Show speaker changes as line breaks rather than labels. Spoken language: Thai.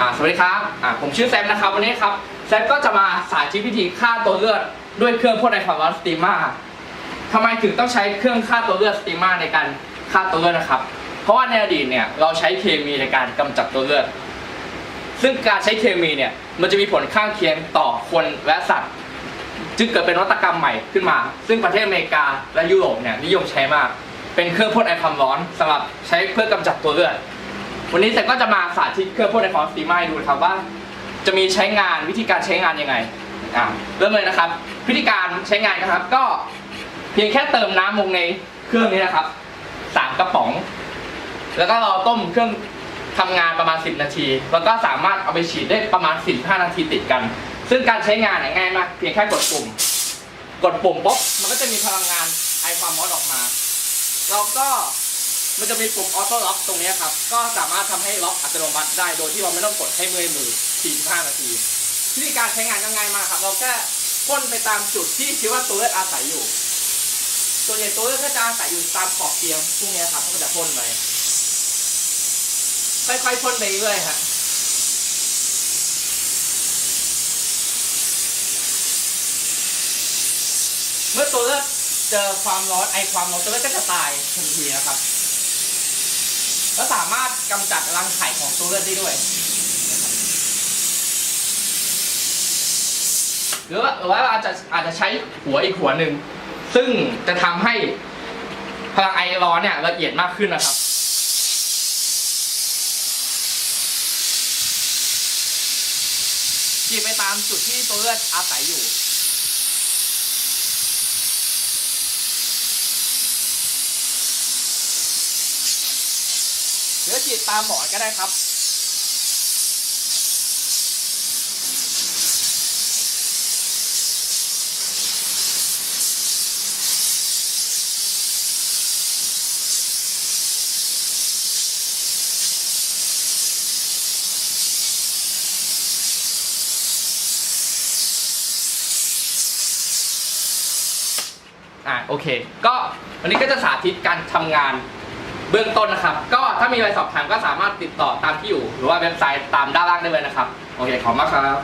อ่าสวัสดีครับอ่าผมชื่อแซมนะครับวันนี้ครับแซมก็จะมาสาธิตวิธีฆ่าตัวเลือดด้วยเครื่องพ่นไอความร้อนสตีมาทำไมถึงต้องใช้เครื่องฆ่าตัวเลือดสตีมาในการฆ่าตัวเลือดนะครับ เพราะว่าในอดีตเนี่ยเราใช้เคมีในการกำจัดตัวเลือด ซึ่งการใช้เคมีเนี่ยมันจะมีผลข้างเคียงต่อคนและสัตว์ จึงเกิดเป็นนวัตกรรมใหม่ขึ้นมา ซึ่งประเทศอเมริกาและยุโรปเนี่ยนิยมใช้มาก เป็นเครื่องพ่นไอความร้อนสำหรับใช้เพื่อกำจัดตัวเลือด วันนี้แซมก็จะมาสาธิตเครื่องพ่นไอความร้อนสตีมมาให้ดูนะครับว่า จะมีใช้งานวิธีการใช้งานยังไงอ่าเริ่มเลยนะครับ วิธีการใช้งานนะครับ ก็เพียงแค่เติมน้ำลงในเครื่องนี้นะครับสามกระป๋อง แล้วก็ราต้มเครื่องทำงานประมาณ 10 นาที แล้วก็สามารถเอาไปฉีดได้ประมาณ 15 นาทีติดกัน ซึ่งการใช้งานเนี่ยง่ายมาก เพียงแค่กดปุ่ม กดปุ่มปุ๊บมันก็จะมีพลังงานไอความร้อนออกมา แล้วก็มันจะมีปุ่มออโต้ล็อกตรงนี้ครับ ก็สามารถทำให้ล็อกอัตโนมัติได้โดยที่เราไม่ต้องกดให้เมื่อยมือ 45 นาทีวิธีการใช้งานก็ง่ายมากครับ เราแค่พ่นไปตามจุดที่คิดว่าตัวเลือดอาศัยอยู่ ส่วนใหญ่ตัวเลือดก็จะอาศัยอยู่ตามขอบเตียงพวกนี้ครับก็จะพ่นไปค่อยๆพ่นไปเรื่อยๆฮะเมื่อตัวเลือด เจอความร้อนไอความร้อนตัวเลือดก็จะตายทันทีนะครับ แล้วสามารถกำจัดรังไข่ของตัวเลือดได้ด้วย หรือว่าหรือว่าอาจจะอาจจะใช้หัวอีกหัวหนึ่ง ซึ่งจะทำให้พลังไอร้อนเนี่ยละเอียดมากขึ้นนะครับฉีดไปตามจุดที่ตัวเลือดอาศัยอยู่ หรือฉีดตามหมอนก็ได้ครับ อ่าโอเค ก็วันนี้ก็จะสาธิตการทำงาน เบื้องต้นนะครับ ก็ถ้ามีอะไรสอบถามก็สามารถติดต่อตามที่อยู่ หรือว่าเว็บไซต์ตามด้านล่างได้เลยนะครับ โอเค ขอบคุณมากครับ